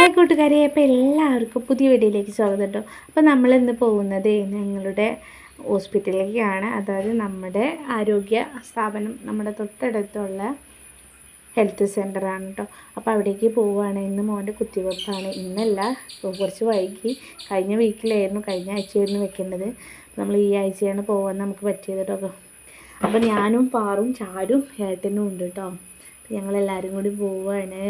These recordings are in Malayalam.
ഹായ് കൂട്ടുകാരെ അപ്പോൾ എല്ലാവർക്കും പുതിയ വീഡിയോയിലേക്ക് സ്വാഗതം കേട്ടോ. അപ്പോൾ നമ്മളിന്ന് പോകുന്നത് ഞങ്ങളുടെ ഹോസ്പിറ്റലിലേക്കാണ്. അതായത് നമ്മുടെ ആരോഗ്യ സ്ഥാപനം നമ്മുടെ തൊട്ടടുത്തുള്ള ഹെൽത്ത് സെന്ററാണ് കേട്ടോ. അപ്പോൾ അവിടേക്ക് പോവുകയാണ്. ഇന്ന് മോന്റെ കുത്തിവെപ്പാണ്. ഇന്നല്ല കുറച്ച് വൈകി. കഴിഞ്ഞ വീക്കിലായിരുന്നു കഴിഞ്ഞ ആഴ്ചയായിരുന്നു വെക്കേണ്ടത്. നമ്മൾ ഈ ആഴ്ചയാണ് പോകാൻ നമുക്ക് പറ്റിയത് കേട്ടോ. അപ്പോൾ ഞാനും പാറും ചാരും ഏട്ടനും ഉണ്ട് കേട്ടോ. ഞങ്ങളെല്ലാവരും കൂടി പോവുകയാണ്.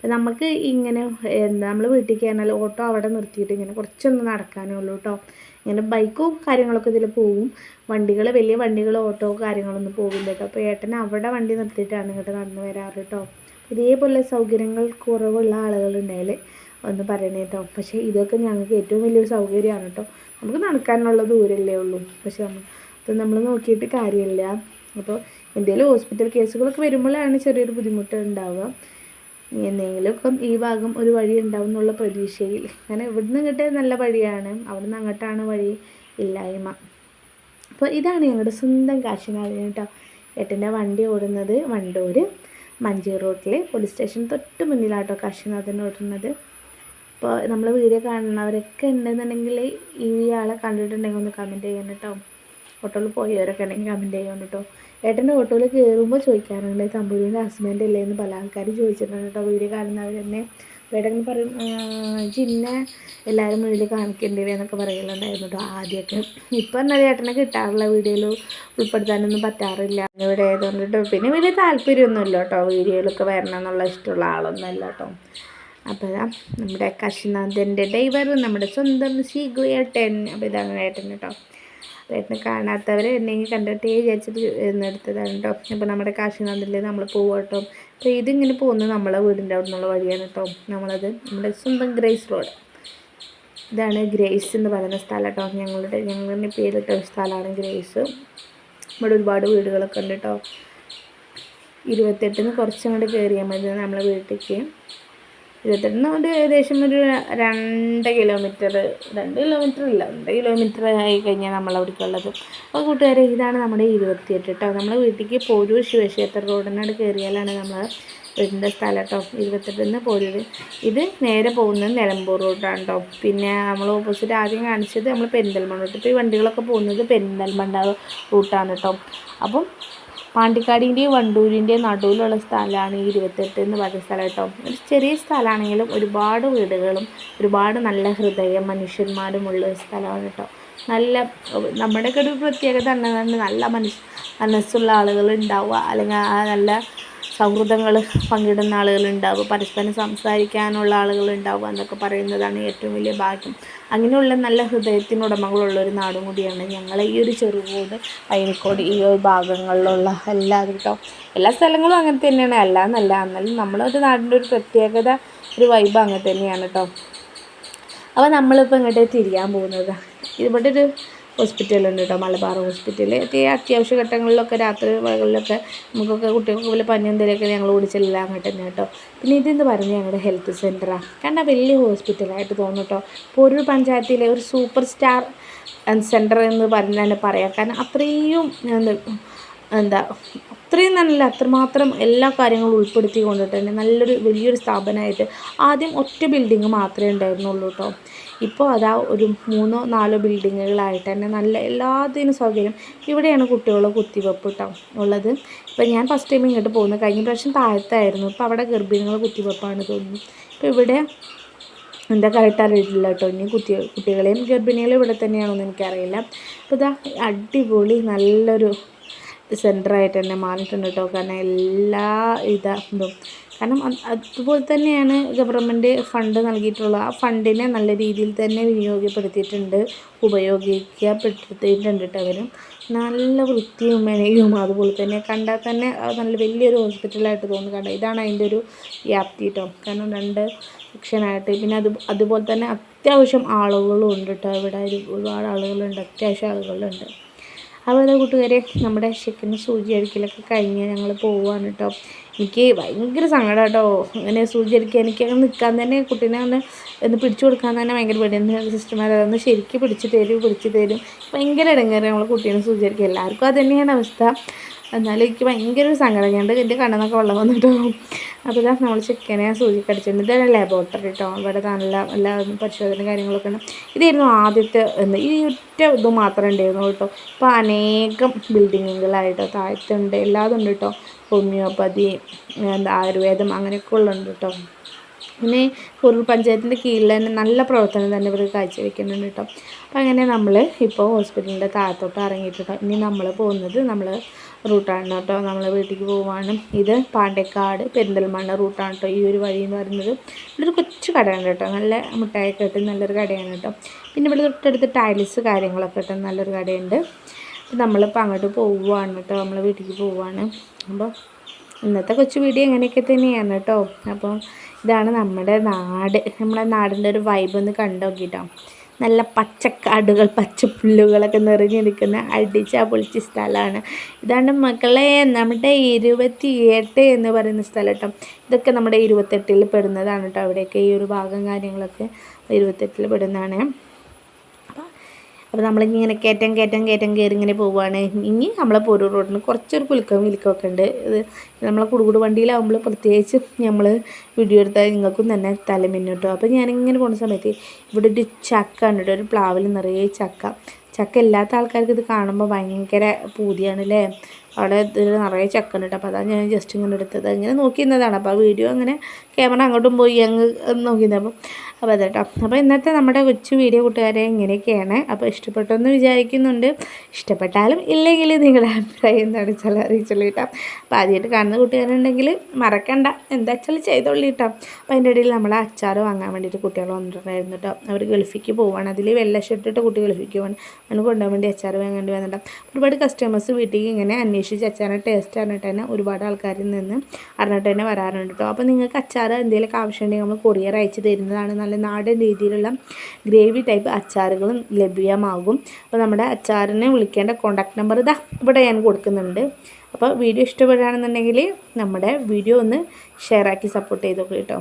അപ്പം നമുക്ക് ഇങ്ങനെ എന്താ നമ്മൾ വീട്ടിൽ കയറിയാൽ ഓട്ടോ അവിടെ നിർത്തിയിട്ട് ഇങ്ങനെ കുറച്ചൊന്ന് നടക്കാനേ ഉള്ളൂ കേട്ടോ ഇങ്ങനെ ബൈക്കും കാര്യങ്ങളൊക്കെ ഇതിൽ പോവും. വണ്ടികൾ വലിയ വണ്ടികൾ ഓട്ടോ കാര്യങ്ങളൊന്നും പോകില്ല കേട്ടോ അപ്പോൾ ഏട്ടൻ അവിടെ വണ്ടി നിർത്തിയിട്ടാണ് ഇങ്ങോട്ട് നടന്നു വരാറ് കേട്ടോ ഇതേപോലെ സൗകര്യങ്ങൾ കുറവുള്ള ആളുകളുണ്ടെങ്കിൽ ഒന്ന് പറയണേ കേട്ടോ പക്ഷേ ഇതൊക്കെ ഞങ്ങൾക്ക് ഏറ്റവും വലിയൊരു സൗകര്യമാണ് കേട്ടോ നമുക്ക് നടക്കാനുള്ള ദൂരമല്ലേ ഉള്ളൂ. പക്ഷേ നമ്മൾ അത് നമ്മൾ നോക്കിയിട്ട് കാര്യമില്ല. അപ്പോൾ എന്തെങ്കിലും ഹോസ്പിറ്റൽ കേസുകളൊക്കെ വരുമ്പോഴാണ് ചെറിയൊരു ബുദ്ധിമുട്ട് ഉണ്ടാവുക. എന്തെങ്കിലുമൊക്കെ ഈ ഭാഗം ഒരു വഴി ഉണ്ടാവും എന്നുള്ള പ്രതീക്ഷയിൽ. അങ്ങനെ ഇവിടുന്ന് കിട്ടിയത് നല്ല വഴിയാണ്. അവിടുന്ന് അങ്ങോട്ടാണ് വഴി ഇല്ലായ്മ. അപ്പോൾ ഇതാണ് ഞങ്ങളുടെ സ്വന്തം കാശിനാഥ് കേട്ടോ. ഏട്ടന്റെ വണ്ടി ഓടുന്നത്. വണ്ടൂർ മഞ്ചേരി റോട്ടിലെ പോലീസ് സ്റ്റേഷൻ തൊട്ട് മുന്നിലാട്ടോ കാശിനാഥൻ ഓടുന്നത്. അപ്പോൾ നമ്മൾ വീഡിയോ കാണുന്നവരൊക്കെ ഉണ്ടെന്നുണ്ടെങ്കിൽ ഈ ആളെ കണ്ടിട്ടുണ്ടെങ്കിൽ ഒന്ന് കമന്റ് ചെയ്യണം കേട്ടോ. ഓട്ടോയിൽ പോയവരൊക്കെ ഉണ്ടെങ്കിൽ കമന്റ് ചെയ്യണം കേട്ടോ. ഏട്ടന്റെ ഓട്ടോയിൽ കയറുമ്പോൾ ചോദിക്കാറുണ്ട് തമ്പുരുവിന്റെ ഹസ്ബൻഡ് അല്ലേ എന്ന് പല ആൾക്കാർ ചോദിച്ചിട്ടുണ്ട് കേട്ടോ വീഡിയോ കാണുന്നവർ തന്നെ. ഏട്ടൻ പറയും ജിന്നെ എല്ലാവരും വീഡിയോ കാണിക്കേണ്ടി എന്നൊക്കെ പറയലുണ്ടായിരുന്നു കേട്ടോ ആദ്യമൊക്കെ. ഇപ്പം എന്നാൽ ഏട്ടനെ കിട്ടാറില്ല വീഡിയോയിൽ ഉൾപ്പെടുത്താനൊന്നും പറ്റാറില്ല. ഇവിടെ ആയതുകൊണ്ട് കേട്ടോ. പിന്നെ വലിയ താല്പര്യമൊന്നുമില്ല കേട്ടോ വീഡിയോയിലൊക്കെ വരണം എന്നുള്ള ഇഷ്ടമുള്ള ആളൊന്നുമല്ല കേട്ടോ. അപ്പോൾ നമ്മുടെ കശിനാഥന്റെ ഡ്രൈവർ നമ്മുടെ സ്വന്തം ശീഗു ഏട്ടൻ അപ്പോൾ ഇതാണ് ഏട്ടൻ കേട്ടോ. ഏട്ടനെ കാണാത്തവർ എന്നെങ്കിൽ കണ്ടിട്ടേ വിചാരിച്ചിട്ട് എടുത്തതാണ് കേട്ടോ അപ്പോൾ നമ്മുടെ കാശിനാഥിൽ നമ്മൾ കേട്ടോ അപ്പോൾ ഇതിങ്ങനെ പോകുന്നത് നമ്മളെ വീടിന്റെ അവിടെ നിന്നുള്ള വഴിയാണ് കേട്ടോ നമ്മളത് നമ്മുടെ സ്വന്തം ഗ്രേസ് റോഡ്. ഇതാണ് ഗ്രേസ് എന്ന് പറയുന്ന സ്ഥലം കേട്ടോ ഞങ്ങളുടെ ഞങ്ങളുടെ പേരിട്ട ഒരു സ്ഥലമാണ് ഗ്രേസ്. ഇവിടെ ഒരുപാട് വീടുകളൊക്കെ ഉണ്ട് കേട്ടോ ഇരുപത്തെട്ടിന് കുറച്ചങ്ങോട്ട് കയറിയാൽ മതി. നമ്മളെ വീട്ടിലേക്ക്. ഇരുപത്തെട്ടിന് കൊണ്ട് ഏകദേശം ഒരു രണ്ട് കിലോമീറ്റർ രണ്ട് കിലോമീറ്റർ ഇല്ല രണ്ട് കിലോമീറ്റർ ആയി കഴിഞ്ഞാൽ നമ്മൾ അവിടേക്കുള്ളത് അപ്പോൾ കൂട്ടുകാരെ ഇതാണ് നമ്മുടെ ഇരുപത്തിയെട്ട് കേട്ടോ നമ്മൾ വീട്ടിലേക്ക് പോരൂർ ശിവക്ഷേത്ര റോഡിനോട് കയറിയാലാണ് നമ്മൾ വീടിന്റെ സ്ഥലം കേട്ടോ ഇരുപത്തെട്ടിൽ നിന്ന് പോരൂർ. ഇത് നേരെ പോകുന്നത് നിലമ്പൂർ റോഡാണ് കേട്ടോ പിന്നെ നമ്മൾ ഓപ്പോസിറ്റ് ആദ്യം കാണിച്ചത് നമ്മൾ പെരിന്തൽമണ്ണ റൂട്ട്. ഇപ്പോൾ ഈ വണ്ടികളൊക്കെ പോകുന്നത് പെരിന്തൽമണ്ണ റൂട്ടാണ് കേട്ടോ അപ്പം പാണ്ടിക്കാടിന്റെയും വണ്ടൂരിന്റെയും നടുവിലുള്ള സ്ഥലമാണ് ഈ ഇരുപത്തെട്ട് എന്ന് പറയുന്ന സ്ഥലം കേട്ടോ. ഒരു ചെറിയ സ്ഥലമാണെങ്കിലും ഒരുപാട് വീടുകളും ഒരുപാട് നല്ല ഹൃദയ മനുഷ്യന്മാരുമുള്ള സ്ഥലമാണ് കേട്ടോ. നല്ല നമ്മുടെയൊക്കെ ഒരു പ്രത്യേകത നല്ല മനുഷ്യ മനസ്സുള്ള ആളുകൾ ഉണ്ടാവുക അല്ലെങ്കിൽ ആ നല്ല സൗഹൃദങ്ങൾ പങ്കിടുന്ന ആളുകളുണ്ടാവും. പരസ്പരം സംസാരിക്കാനുള്ള ആളുകളുണ്ടാവുക എന്നൊക്കെ പറയുന്നതാണ് ഏറ്റവും വലിയ ഭാഗ്യം. അങ്ങനെയുള്ള നല്ല ഹൃദയത്തിനുടമകളുള്ള ഒരു നാടും കൂടിയാണ് ഞങ്ങളെ ഈ ഒരു ചെറുകോട് പൈനിക്കോട് ഈ ഒരു ഭാഗങ്ങളിലുള്ള എല്ലാവരും എല്ലാ സ്ഥലങ്ങളും അങ്ങനെ തന്നെയാണ്. അല്ല എന്നല്ല എന്നാലും നമ്മളൊരു നാടിന്റെ ഒരു പ്രത്യേകത ഒരു വൈബ് അങ്ങനെ തന്നെയാണ് കേട്ടോ അപ്പോൾ നമ്മളിപ്പോൾ ഇങ്ങോട്ട് തിരിയാൻ പോകുന്നത്. ഇവിടെ ഒരു ഹോസ്പിറ്റലുണ്ട് കേട്ടോ മലബാർ ഹോസ്പിറ്റൽ അത്യാവശ്യ ഘട്ടങ്ങളിലൊക്കെ രാത്രി വകളിലൊക്കെ നമുക്കൊക്കെ കുട്ടികൾക്ക് പോലെ പനി എന്തെങ്കിലുമൊക്കെ ഞങ്ങൾ ഓടിച്ചെല്ലാം അങ്ങോട്ട് കേട്ടോ. പിന്നെ ഇതെന്ന് പറഞ്ഞ് ഞങ്ങളുടെ ഹെൽത്ത് സെന്ററാണ് കാരണം വലിയ ഹോസ്പിറ്റലായിട്ട് തോന്നും കേട്ടോ ഒരു പഞ്ചായത്തിലെ ഒരു സൂപ്പർ സ്റ്റാർ സെന്റർ എന്ന് പറഞ്ഞ് തന്നെ പറയാം. കാരണം അത്രയും എന്താ അത്രയും നല്ല അത്രമാത്രം എല്ലാ കാര്യങ്ങളും ഉൾപ്പെടുത്തി കൊണ്ടിട്ട് തന്നെ നല്ലൊരു വലിയൊരു സ്ഥാപനമായിട്ട് ആദ്യം ഒറ്റ ബിൽഡിങ് മാത്രമേ ഉണ്ടായിരുന്നുള്ളൂ കേട്ടോ ഇപ്പോൾ അതാ ഒരു മൂന്നോ നാലോ ബിൽഡിങ്ങുകളായിട്ട് തന്നെ നല്ല എല്ലാത്തിനും സൗകര്യം. ഇവിടെയാണ് കുട്ടികളുടെ കുത്തിവെപ്പ് കേട്ടോ ഉള്ളത്. ഇപ്പം ഞാൻ ഫസ്റ്റ് ടൈം ഇങ്ങോട്ട് പോകുന്നത്. കഴിഞ്ഞ പ്രാവശ്യം താഴത്തായിരുന്നു. ഇപ്പോൾ അവിടെ ഗർഭിണികളുടെ കുത്തിവെപ്പാണ് തോന്നുന്നു. ഇപ്പോൾ ഇവിടെ എന്താ കറക്റ്റ് അറിയില്ല കേട്ടോ ഇനി കുത്തി കുട്ടികളെയും ഗർഭിണികളെയും ഇവിടെ തന്നെയാണെന്ന് എനിക്കറിയില്ല. അപ്പോൾ ഇതാ അടിപൊളി നല്ലൊരു സെന്ററായിട്ട് തന്നെ മാറിയിട്ടുണ്ട് കേട്ടോ. കാരണം എല്ലാ ഇതും കാരണം അതുപോലെ തന്നെയാണ് ഗവൺമെന്റ് ഫണ്ട് നൽകിയിട്ടുള്ള ആ ഫണ്ടിനെ നല്ല രീതിയിൽ തന്നെ വിനിയോഗപ്പെടുത്തിയിട്ടുണ്ട് ഉപയോഗിക്കപ്പെടുത്തിയിട്ടുണ്ട് കേട്ടോ അവരും. നല്ല വൃത്തിയും മെനയും അതുപോലെ തന്നെ. കണ്ടാൽ തന്നെ നല്ല വലിയൊരു ഹോസ്പിറ്റലായിട്ട് തോന്നുന്നു കണ്ടോ ഇതാണ് അതിന്റെ ഒരു വ്യാപ്തി കേട്ടോ. കാരണം രണ്ട് സെക്ഷനായിട്ട് പിന്നെ അത് അതുപോലെ തന്നെ അത്യാവശ്യം ആളുകളും ഉണ്ട് കേട്ടോ. ഇവിടെ ഒരുപാട് ആളുകളുണ്ട്. അത്യാവശ്യം ആളുകളുണ്ട്. അതുപോലെ കൂട്ടുകാരെ നമ്മുടെ ചിക്കൻ സൂചി അരിക്കലൊക്കെ കഴിഞ്ഞ് ഞങ്ങൾ പോവുകയാണ് കേട്ടോ എനിക്ക് ഭയങ്കര സങ്കടം കേട്ടോ അങ്ങനെ സൂചി അരിക്കാൻ എനിക്ക് അങ്ങനെ നിൽക്കാൻ തന്നെ കുട്ടീനെ ഒന്ന് ഒന്ന് പിടിച്ചു കൊടുക്കാൻ തന്നെ ഭയങ്കര പേടിയാണ് സിസ്റ്റർമാർ അതൊന്ന് ശരിക്കും പിടിച്ച് തരും പിടിച്ച് തരും. ഭയങ്കര ഇടങ്ങേറി നമ്മൾ കുട്ടീനെ സൂചി അരിക്കുക എല്ലാവർക്കും അത് തന്നെയാണ് അവസ്ഥ. എന്നാലും എനിക്ക് ഭയങ്കര ഒരു സങ്കടം. ഞാൻ എന്റെ കണ്ണെന്നൊക്കെ വെള്ളം വന്നിട്ടോ അപ്പോൾ ഇതാ നമ്മൾ ചിക്കനെ സൂചി കടിച്ചിട്ടുണ്ട് ഇതാണ് ലബോറട്ടറി കേട്ടോ ഇവിടെ നല്ല എല്ലാ പരിശോധന കാര്യങ്ങളൊക്കെ ഉണ്ട്. ഇതായിരുന്നു ആദ്യത്തെ എന്ന് ഈ ഒറ്റ ഇത് മാത്രമേ ഉണ്ടായിരുന്നു കേട്ടോ. ഇപ്പോൾ അനേകം ബിൽഡിങ്ങുകളായിട്ടോ താഴത്തുണ്ട് എല്ലാതും ഉണ്ട് കേട്ടോ. ഹോമിയോപ്പതി എന്താ ആയുർവേദം അങ്ങനെയൊക്കെ ഉള്ളുണ്ട് കേട്ടോ. പിന്നെ കുറൂർ പഞ്ചായത്തിന്റെ കീഴിൽ തന്നെ നല്ല പ്രവർത്തനം തന്നെ ഇവർ കാഴ്ചവെക്കുന്നുണ്ട് കേട്ടോ. അപ്പം അങ്ങനെ നമ്മൾ ഇപ്പോൾ ഹോസ്പിറ്റലിന്റെ താഴത്തോട്ട് ഇറങ്ങിയിട്ടുണ്ടോ. ഇനി നമ്മൾ പോകുന്നത് നമ്മൾ റൂട്ടാണ് കേട്ടോ. നമ്മൾ വീട്ടിലേക്ക് പോവാണ്. ഇത് പാണ്ടേക്കാട് പെരിന്തൽമണ്ണ റൂട്ടാണ് കേട്ടോ. ഈ ഒരു വഴി എന്ന് പറയുന്നത്. ഇതൊരു കൊച്ചു കടയാണ് കേട്ടോ. നല്ല മുട്ടായി ഇട്ട് നല്ലൊരു കടയാണ് കേട്ടോ. പിന്നെ ഇവിടെ തൊട്ടടുത്ത് ടൈൽസ് കാര്യങ്ങളൊക്കെ ഇട്ട് നല്ലൊരു കടയുണ്ട്. നമ്മളിപ്പോൾ അങ്ങോട്ട് പോവുകയാണ് കേട്ടോ. നമ്മൾ വീട്ടിലേക്ക് പോവുകയാണ് അപ്പോൾ ഇന്നത്തെ കൊച്ചു വീഡിയോ എങ്ങനെയൊക്കെ തന്നെയാണ് കേട്ടോ. അപ്പം ഇതാണ് നമ്മുടെ നാട്. നമ്മുടെ നാടിന്റെ ഒരു വൈബ് ഒന്ന് കണ്ടു നോക്കിട്ടോ നല്ല പച്ചക്കാടുകൾ പച്ചപ്പുല്ലുകളൊക്കെ നിറഞ്ഞു നിൽക്കുന്ന അടിച്ച പൊളിച്ച സ്ഥലമാണ്. ഇതാണ് മക്കളെ നമ്മുടെ ഇരുപത്തി എട്ട് എന്ന് പറയുന്ന സ്ഥലം കേട്ടോ ഇതൊക്കെ നമ്മുടെ ഇരുപത്തെട്ടിൽ പെടുന്നതാണ് കേട്ടോ അവിടെയൊക്കെ ഈ ഒരു ഭാഗം കാര്യങ്ങളൊക്കെ ഇരുപത്തെട്ടിൽ പെടുന്നതാണ്. അപ്പോൾ നമ്മളിങ്ങനെ കയറ്റം കയറ്റം കയറ്റം കയറി ഇങ്ങനെ പോവുകയാണ് ഇനി നമ്മളെ പോരൂർ റോഡിന് കുറച്ചൊരു കുലുക്കം വിലുക്കമൊക്കെ ഉണ്ട്. ഇത് നമ്മളെ കുടുകുട് വണ്ടിയിലാവുമ്പോൾ പ്രത്യേകിച്ച് നമ്മൾ വീഡിയോ എടുത്താൽ നിങ്ങൾക്കും തന്നെ തല മിന്നോട്ടോ അപ്പോൾ ഞാനിങ്ങനെ പോകുന്ന സമയത്ത് ഇവിടെ ഒരു ചക്ക ഉണ്ട് കേട്ടോ. ഒരു പ്ലാവിൽ നിറയെ ചക്ക. ചക്ക ഇല്ലാത്ത ആൾക്കാർക്ക് ഇത് കാണുമ്പോൾ ഭയങ്കര പൂതിയാണ് അല്ലേ അവിടെ ഇതിൽ നിറയെ ചക്കനുണ്ട്. അപ്പോൾ അതാണ് ഞാൻ ജസ്റ്റ് ഇങ്ങനെ എടുത്തത്. ഇങ്ങനെ നോക്കിയിരുന്നതാണ്. അപ്പോൾ ആ വീഡിയോ അങ്ങനെ ക്യാമറ അങ്ങോട്ടും പോയി അങ്ങ് നോക്കിയിരുന്നത് അപ്പം അപ്പോൾ കേട്ടോ അപ്പോൾ ഇന്നത്തെ നമ്മുടെ കൊച്ചു വീഡിയോ കൂട്ടുകാരെ ഇങ്ങനെയൊക്കെയാണ്. അപ്പോൾ ഇഷ്ടപ്പെട്ടെന്ന് വിചാരിക്കുന്നുണ്ട്. ഇഷ്ടപ്പെട്ടാലും ഇല്ലെങ്കിൽ നിങ്ങളുടെ അഭിപ്രായം എന്താണ് വെച്ചാൽ അറിയിച്ചുള്ളൂ കേട്ടോ. അപ്പോൾ ആദ്യമായിട്ട് കാണുന്ന കൂട്ടുകാരുണ്ടെങ്കിൽ മറക്കണ്ട. എന്താ വെച്ചാൽ ചെയ്തോളൂ കേട്ടോ. അപ്പോൾ അതിന്റെ ഇടയിൽ നമ്മൾ അച്ചാർ വാങ്ങാൻ വേണ്ടിയിട്ട് കുട്ടികൾ വന്നിട്ടുണ്ടായിരുന്നു കേട്ടോ. അവർ ഗൾഫിക്ക് പോവാണ്. അതിൽ വെള്ള ഷർട്ടിട്ട് കുട്ടി ഗൾഫിക്ക് പോവാണ്. അതിന് കൊണ്ടുപോകാൻ വേണ്ടി അച്ചാർ വാങ്ങേണ്ടി വന്നിട്ടുണ്ടാവും ഒരുപാട് കസ്റ്റമേഴ്സ് വീട്ടിലേക്ക് ഇങ്ങനെ അന്വേഷിച്ച് അച്ചാറിന് ടേസ്റ്റ് അറിഞ്ഞിട്ട് തന്നെ ഒരുപാട് ആൾക്കാരിൽ നിന്ന് അറിഞ്ഞിട്ട് തന്നെ വരാറുണ്ട് കേട്ടോ അപ്പോൾ നിങ്ങൾക്ക് അച്ചാർ എന്തെങ്കിലുമൊക്കെ ആവശ്യമുണ്ടെങ്കിൽ നമ്മൾ കൊറിയർ അയച്ച് തരുന്നതാണ് നല്ല നാടൻ രീതിയിലുള്ള ഗ്രേവി ടൈപ്പ് അച്ചാറുകളും ലഭ്യമാകും. അപ്പോൾ നമ്മുടെ അച്ചാറിനെ വിളിക്കേണ്ട കോൺടാക്ട് നമ്പർ ഇതാ ഇവിടെ ഞാൻ കൊടുക്കുന്നുണ്ട്. അപ്പോൾ വീഡിയോ ഇഷ്ടപ്പെടുകയാണെന്നുണ്ടെങ്കിൽ നമ്മുടെ വീഡിയോ ഒന്ന് ഷെയർ ആക്കി സപ്പോർട്ട് ചെയ്തോളൂ കേട്ടോ.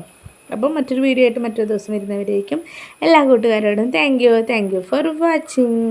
അപ്പോൾ മറ്റൊരു വീഡിയോ ആയിട്ട് മറ്റൊരു ദിവസം വരുന്നവരേക്കും എല്ലാ കൂട്ടുകാരോടും thank you thank you for watching